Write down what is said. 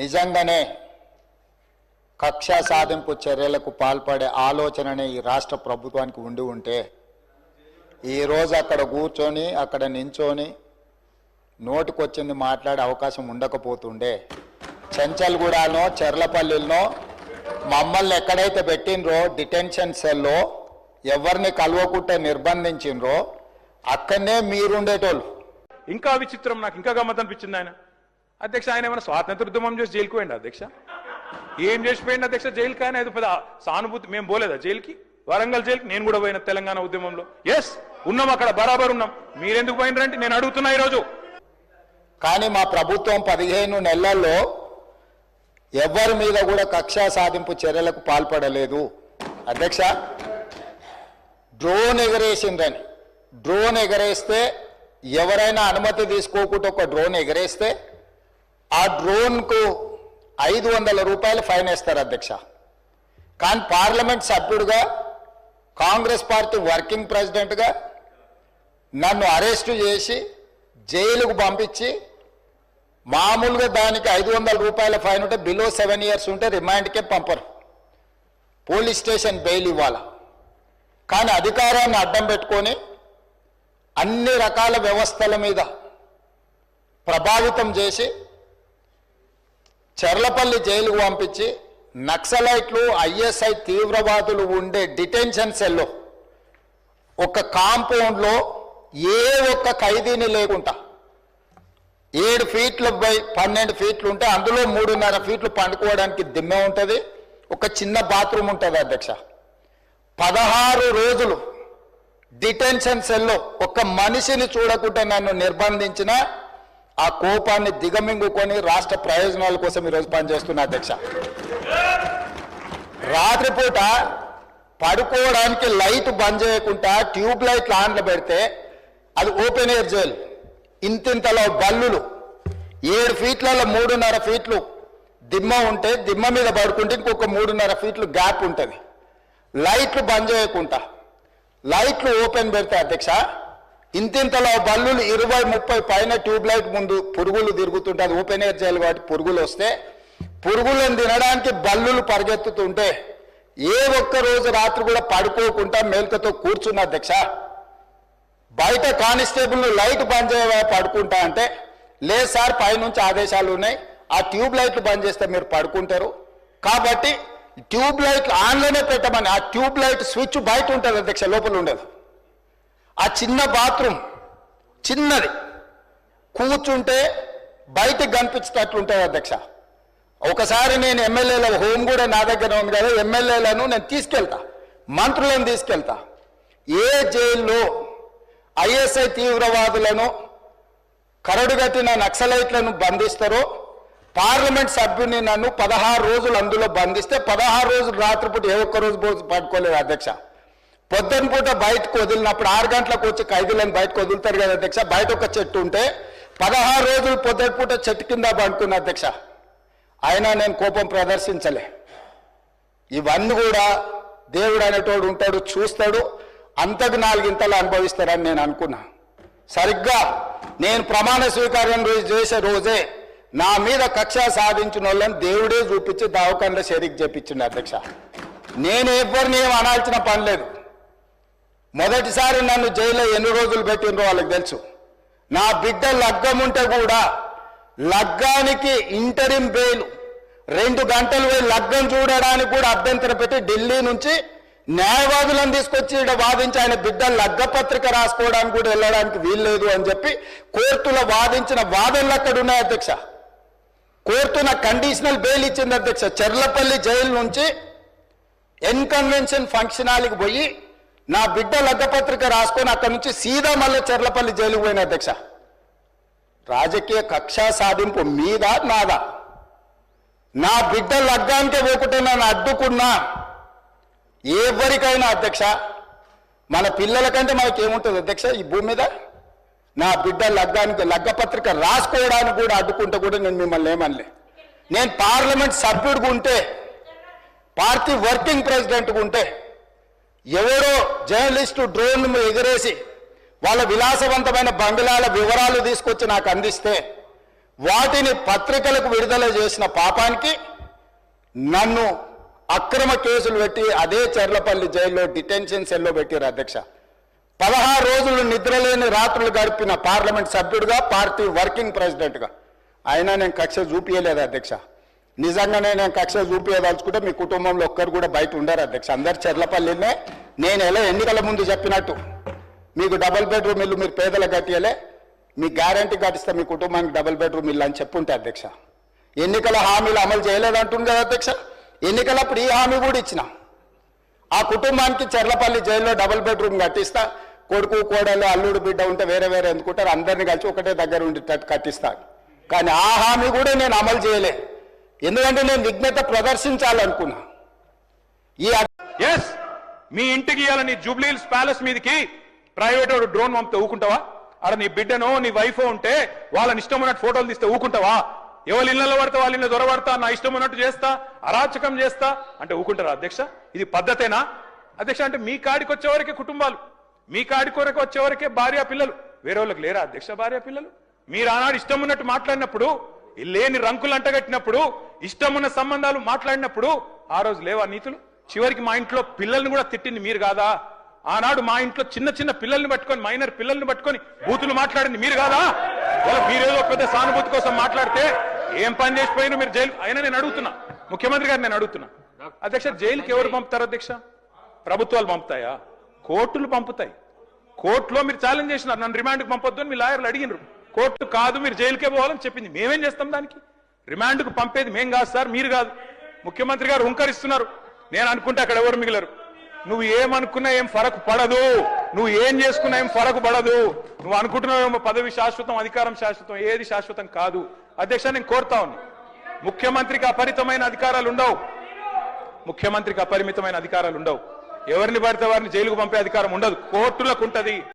నిజంగానే కక్ష సాధింపు చర్యలకు పాల్పడే ఆలోచననే ఈ రాష్ట్ర ప్రభుత్వానికి ఉండి ఉంటే ఈరోజు అక్కడ కూర్చొని అక్కడ నించొని నోటికొచ్చింది మాట్లాడే అవకాశం ఉండకపోతుండే. చెంచల్గూడనో చెర్లపల్లిలో మమ్మల్ని ఎక్కడైతే పెట్టినరో డిటెన్షన్ సెల్లో ఎవరిని కలవకుంటే నిర్బంధించినరో అక్కడనే మీరుండేటోళ్ళు. ఇంకా విచిత్రం నాకు ఇంకా గమ్మత్ అనిపించింది ఆయన. అధ్యక్ష ఆయన ఏమైనా స్వాతంత్ర ఉద్యమం చేసి జైలుకి పోయింది అధ్యక్ష? ఏం చేసిపోయింది అధ్యక్ష జైలుకి ఆయన ఏదో పెద్ద సానుభూతి మేము పోలేదా జైలుకి? వరంగల్ జైలుకి? నేను కూడా పోయిన తెలంగాణ ఉద్యమంలో. ఎస్ ఉన్నాం అక్కడ బరాబర్ ఉన్నాం. మీరెందుకు పోయినరంటే నేను అడుగుతున్నా ఈరోజు. కానీ మా ప్రభుత్వం పదిహేను నెలల్లో ఎవరి మీద కూడా కక్షా సాధింపు చర్యలకు పాల్పడలేదు. అధ్యక్ష డ్రోన్ ఎగరేసిందని. డ్రోన్ ఎగరేస్తే ఎవరైనా అనుమతి తీసుకోకుండా ఒక డ్రోన్ ఎగరేస్తే ఆ డ్రోన్కు ఐదు వందల రూపాయలు ఫైన్ వేస్తారు అధ్యక్ష. కానీ పార్లమెంట్ సభ్యుడిగా కాంగ్రెస్ పార్టీ వర్కింగ్ ప్రెసిడెంట్గా నన్ను అరెస్టు చేసి జైలుకు పంపించి మామూలుగా దానికి ఐదు వందల రూపాయల ఫైన్ ఉంటే బిలో సెవెన్ ఇయర్స్ ఉంటే రిమాండ్కే పంపరు. పోలీస్ స్టేషన్ బెయిల్ ఇవ్వాల. కానీ అధికారాన్ని అడ్డం పెట్టుకొని అన్ని రకాల వ్యవస్థల మీద ప్రభావితం చేసి చెర్లపల్లి జైలుకు పంపించి నక్సలైట్లు ఐఎస్ఐ తీవ్రవాదులు ఉండే డిటెన్షన్ సెల్లో ఒక కాంపౌండ్లో ఏ ఒక్క ఖైదీని లేకుండా ఏడు ఫీట్ల బై పన్నెండు ఫీట్లు ఉంటే అందులో మూడున్నర ఫీట్లు పండుకోవడానికి దిమ్మె ఉంటుంది ఒక చిన్న బాత్రూమ్ ఉంటుంది అధ్యక్ష. పదహారు రోజులు డిటెన్షన్ సెల్లో ఒక మనిషిని చూడకుండా నన్ను నిర్బంధించిన ఆ కోపాన్ని దిగమింగుకొని రాష్ట్ర ప్రయోజనాల కోసం ఈరోజు పనిచేస్తున్నా అధ్యక్ష. రాత్రిపూట పడుకోవడానికి లైట్ బంద్ చేయకుండా ట్యూబ్ లైట్లు ఆన్లో పెడితే అది ఓపెన్ ఎయిర్ జైల్. ఇంతింతలో బల్లులు ఏడు ఫీట్లలో మూడున్నర ఫీట్లు దిమ్మ ఉంటే దిమ్మ మీద పడుకుంటే ఇంకొక మూడున్నర ఫీట్లు గ్యాప్ ఉంటుంది. లైట్లు బంద్ చేయకుండా. లైట్లు ఓపెన్ పెడితే అధ్యక్ష ఇంతింతలో బల్లులు ఇరవై ముప్పై పైన ట్యూబ్ లైట్ ముందు పురుగులు తిరుగుతుంటే ఓపెన్ ఎయిర్ చేయాలి వాటి పురుగులు వస్తే పురుగులను తినడానికి బల్లులు పరిగెత్తుతుంటే ఏ ఒక్క రోజు రాత్రి కూడా పడుకోకుండా మేల్కతో కూర్చున్న అధ్యక్ష బయట కానిస్టేబుల్ లైట్ బంద్ చేయవా పడుకుంటా అంటే లేదు సార్ పైనుంచి ఆదేశాలు ఉన్నాయి. ఆ ట్యూబ్ లైట్లు బంద్ చేస్తే మీరు పడుకుంటారు. కాబట్టి ట్యూబ్ లైట్లు ఆన్లోనే పెట్టమని ఆ ట్యూబ్ లైట్ స్విచ్ బయట ఉంటుంది అధ్యక్ష లోపల ఉండదు. ఆ చిన్న బాత్రూమ్ చిన్నది. కూర్చుంటే బయటకు కనిపించేటట్లుంటుంది అధ్యక్ష. ఒకసారి నేను ఎమ్మెల్యేల హోమ్ కూడా నా దగ్గర ఉంది కదా ఎమ్మెల్యేలను నేను తీసుకెళ్తా. మంత్రులను తీసుకెళ్తా. ఏ జైల్లో ఐఎస్ఐ తీవ్రవాదులను కరడుగట్టిన నక్సలైట్లను బంధిస్తారో పార్లమెంట్ సభ్యుని నన్ను పదహారు రోజులు అందులో బంధిస్తే పదహారు రోజులు రాత్రిపూట ఏ ఒక్క రోజు భోజనం పట్టుకోలేదు అధ్యక్ష. పొద్దున పూట బయటకు వదిలినప్పుడు ఆరు గంటలకు వచ్చి ఖైదీలను బయటకు వదులుతారు కదా అధ్యక్ష? బయట ఒక చెట్టు ఉంటే పదహారు రోజులు పొద్దున పూట చెట్టు కింద పడుకున్న అధ్యక్ష. అయినా నేను కోపం ప్రదర్శించలే. ఇవన్నీ కూడా దేవుడు అనేటోడు ఉంటాడు చూస్తాడు అంతకు నాలుగింతలు అనుభవిస్తారని నేను అనుకున్నా. సరిగ్గా నేను ప్రమాణ స్వీకారం రోజు చేసే రోజే నా మీద కక్ష సాధించిన వాళ్ళని దేవుడే చూపించి దావకండ షరీక్ చేపించిండు అధ్యక్ష. నేను ఎవరిని ఏం అనాల్సిన పని లేదు. మొదటిసారి నన్ను జైల్లో ఎన్ని రోజులు పెట్టినో వాళ్ళకి తెలుసు. నా బిడ్డ లగ్గం ఉంటే కూడా లగ్గానికి ఇంటరిం బెయిల్ రెండు గంటలు పోయి లగ్గం చూడడానికి కూడా అభ్యంతరం పెట్టి ఢిల్లీ నుంచి న్యాయవాదులను తీసుకొచ్చి ఇక్కడ వాదించి ఆయన బిడ్డ లగ్గ పత్రిక రాసుకోవడానికి కూడా వెళ్ళడానికి వీల్లేదు అని చెప్పి కోర్టులో వాదించిన వాదనలు అక్కడ ఉన్నాయి అధ్యక్ష. కోర్టు నాకు కండిషనల్ బెయిల్ ఇచ్చింది అధ్యక్ష. చెర్లపల్లి జైలు నుంచి ఎన్కన్వెన్షన్ ఫంక్షన్ పోయి నా బిడ్డ లగ్గపత్రిక రాసుకొని అక్కడి నుంచి సీదా మళ్ళీ చెర్లపల్లి జైలుకు పోయిన అధ్యక్ష. రాజకీయ కక్షా సాధింపు మీద నాదా? నా బిడ్డ లగ్గానికే పోకుంటే నన్ను అడ్డుకున్నా ఎవరికైనా అధ్యక్ష మన పిల్లల కంటే మనకేముంటుంది అధ్యక్ష ఈ భూమి మీద? నా బిడ్డ లగ్గానికి లగ్గపత్రిక రాసుకోవడానికి కూడా అడ్డుకుంటే కూడా నేను మిమ్మల్ని ఏమనలే. నేను పార్లమెంట్ సభ్యుడిగా ఉంటే పార్టీ వర్కింగ్ ప్రెసిడెంట్గా ఉంటే ఎవరో జర్నలిస్టు డ్రోన్ను ఎగరేసి వాళ్ళ విలాసవంతమైన బంగ్లాల వివరాలు తీసుకొచ్చి నాకు అందిస్తే వాటిని పత్రికలకు విడుదల చేసిన పాపానికి నన్ను అక్రమ కేసులు పెట్టి అదే చెర్లపల్లి జైల్లో డిటెన్షన్ సెల్లో పెట్టారు అధ్యక్ష. పదహారు రోజులు నిద్రలేని రాత్రులు గడిపిన పార్లమెంట్ సభ్యుడిగా పార్టీ వర్కింగ్ ప్రెసిడెంట్గా. అయినా నేను కక్ష చూపించలేదు అధ్యక్ష. నిజంగానే నేను కక్ష చూపించదలుచుకుంటే మీ కుటుంబంలో ఒక్కరు కూడా బయట ఉండరు అధ్యక్ష. అందరు చెర్లపల్లినే. నేను ఎలా ఎన్నికల ముందు చెప్పినట్టు మీకు డబుల్ బెడ్రూమ్ ఇల్లు మీరు పేదలకు కట్టియలే. మీ గ్యారంటీ కట్టిస్తే మీ కుటుంబానికి డబుల్ బెడ్రూమ్ ఇల్లు అని చెప్పుంటే అధ్యక్ష. ఎన్నికల హామీలు అమలు చేయలేదంటుంది కదా అధ్యక్ష. ఎన్నికలప్పుడు ఈ హామీ కూడా ఇచ్చిన. ఆ కుటుంబానికి చెర్లపల్లి జైల్లో డబుల్ బెడ్రూమ్ కట్టిస్తా. కొడుకు కోడలు అల్లుడు బిడ్డ ఉంటే వేరే వేరే ఎందుకుంటారు? అందరిని కలిసి ఒకటే దగ్గర ఉండేటట్టు కట్టిస్తారు కానీ ఆ హామీ కూడా నేను అమలు చేయలే. ఎందుకంటే నేను విఘ్నత ప్రదర్శించాలనుకున్నా. ఈ ఎస్ మీ ఇంటికి ఇవ్వాలని నీ జూబ్లీహిల్స్ ప్యాలెస్ మీదకి ప్రైవేట్ వాడు డ్రోన్ పంపితే ఊకుంటావా? ఆడ నీ బిడ్డనో నీ వైఫో ఉంటే వాళ్ళని ఇష్టం ఉన్నట్టు ఫోటోలు తీస్తే ఊకుంటావా? ఎవరి ఇళ్ళలో పడతా వాళ్ళ ఇళ్ళు దొరబడతా నా ఇష్టం ఉన్నట్టు చేస్తా అరాచకం చేస్తా అంటే ఊకుంటారా అధ్యక్ష? ఇది పద్ధతేనా? అధ్యక్ష అంటే మీ కాడికి వచ్చేవరకే కుటుంబాలు మీ కాడి కొరకు వచ్చేవరకే భార్య పిల్లలు. వేరే వాళ్ళకి లేరా అధ్యక్ష భార్య పిల్లలు? మీరు ఆనాడు ఇష్టం ఉన్నట్టు మాట్లాడినప్పుడు లేని రంకులు అంటగట్టినప్పుడు ఇష్టమున్న సంబంధాలు మాట్లాడినప్పుడు ఆ రోజు లేవా నీతులు? చివరికి మా ఇంట్లో పిల్లల్ని కూడా తిట్టింది మీరు కాదా? ఆనాడు మా ఇంట్లో చిన్న చిన్న పిల్లల్ని పట్టుకొని మైనర్ పిల్లల్ని పట్టుకొని బూతులు మాట్లాడింది మీరు కాదా? మీరేదో పెద్ద సానుభూతి కోసం మాట్లాడితే ఏం పని చేసిపోయినా మీరు జైలు అయినా నేను అడుగుతున్నా. ముఖ్యమంత్రి గారు నేను అడుగుతున్నా. అధ్యక్ష జైలుకి ఎవరు పంపుతారు అధ్యక్ష? ప్రభుత్వాలు పంపుతాయా? కోర్టులు పంపుతాయి. కోర్టులో మీరు ఛాలెంజ్ చేసినారు. నన్ను రిమాండ్కి పంపొద్దు అని మీ లాయర్లు అడిగినారు. కోర్టు కాదు మీరు జైలుకే పోవాలని చెప్పింది. మేమేం చేస్తాం దానికి? రిమాండ్కు పంపేది మేం కాదు సార్ మీరు కాదు. ముఖ్యమంత్రి గారు హుంకరిస్తున్నారు. నేను అనుకుంటే అక్కడ ఎవరు మిగిలరు? నువ్వు ఏమనుకున్నా ఏం ఫరకు పడదు. నువ్వు ఏం చేసుకున్నా ఏం ఫరకు పడదు. నువ్వు అనుకుంటున్నావేమో పదవి శాశ్వతం అధికారం శాశ్వతం ఏది శాశ్వతం కాదు. అధ్యక్ష నేను కోరుతా ఉన్నా. ముఖ్యమంత్రికి అపరితమైన అధికారాలు ఉండవు. ముఖ్యమంత్రికి అపరిమితమైన అధికారాలు ఉండవు. ఎవరిని పడితే వారిని జైలుకు పంపే అధికారం ఉండదు. కోర్టులకు ఉంటుంది.